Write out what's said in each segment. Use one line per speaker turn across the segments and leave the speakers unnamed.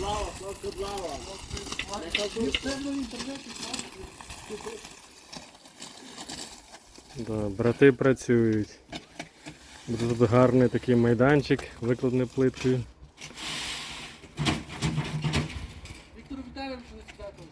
Лава, просто лава.
Да, брати працюють. Тут гарний такий майданчик, викладений плиткою.
Віктор Віталійович не сюди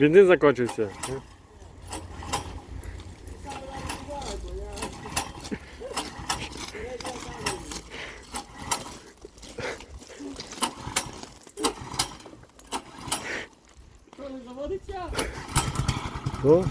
Бензин закінчився. О,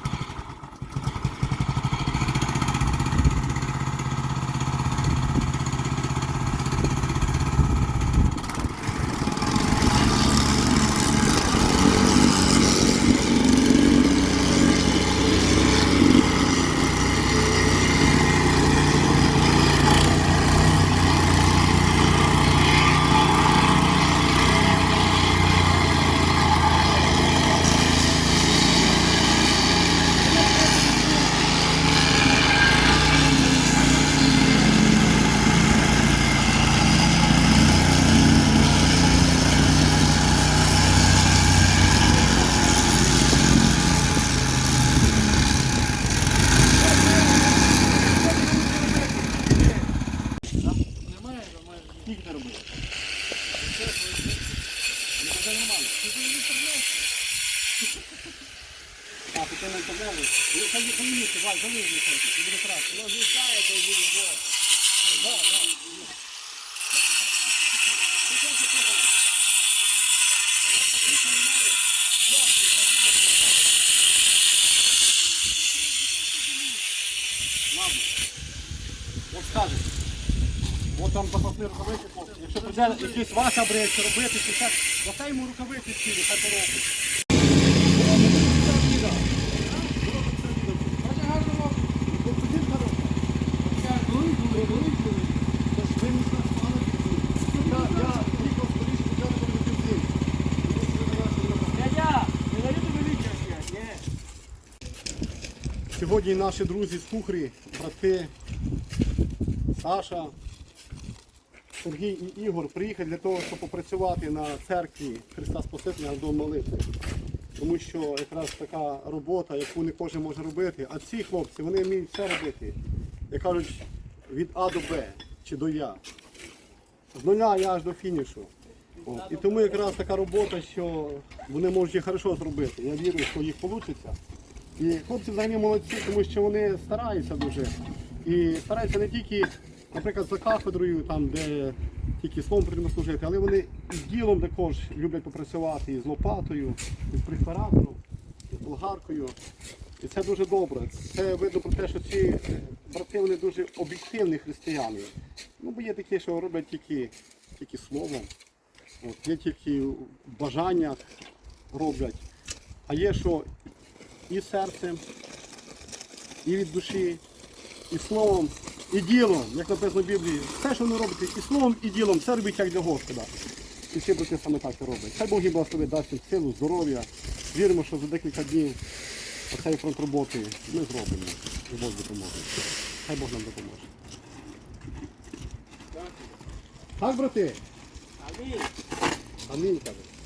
А, ти не інтернету? Ну, хай не помінюся, Валь, залив мені коротко, це буде краще.
Ну,
да. От там запасні рукавиці, хлопці. Якщо прийде якийсь Вася бреється робити, чи все, дасте йому рукавиці цілі, хай поробить. Сьогодні наші друзі з Кухрі, брати Саша, Сергій і Ігор приїхали для того, щоб попрацювати на церкві Христа Спасителя до молитви. Тому що якраз така робота, яку не кожен може робити. А ці хлопці вони вміють все робити. Як кажуть, від А до Б чи до Я. З нуля я аж до фінішу. От. І тому якраз така робота, що вони можуть її хорошо зробити. Я вірю, що їх вийде. І хлопці взагалі молодці, тому що вони стараються дуже. І стараються не тільки, наприклад, за кафедрою, там, де тільки словом потрібно служити, але вони і ділом також люблять попрацювати і з лопатою, і з препаратором, і з болгаркою. І це дуже добре. Це видно про те, що ці е, брати вони дуже об'єктивні християни. Ну, бо є такі, що роблять тільки, тільки словом, От, є тільки в бажаннях роблять. А є, що і серцем, і від душі, і словом, і ділом, як написано в Біблії. Все, що вони робите, і словом, і ділом, все робить як для Господа. І всі брати саме так і роблять. Хай Бог їм благословить, дасть їм силу, здоров'я. Віримо, що за декілька днів оцей фронт роботи ми зробимо. І Бог допоможе. Хай Бог нам допоможе. Так, брати?
Амінь.
Амінь, каже.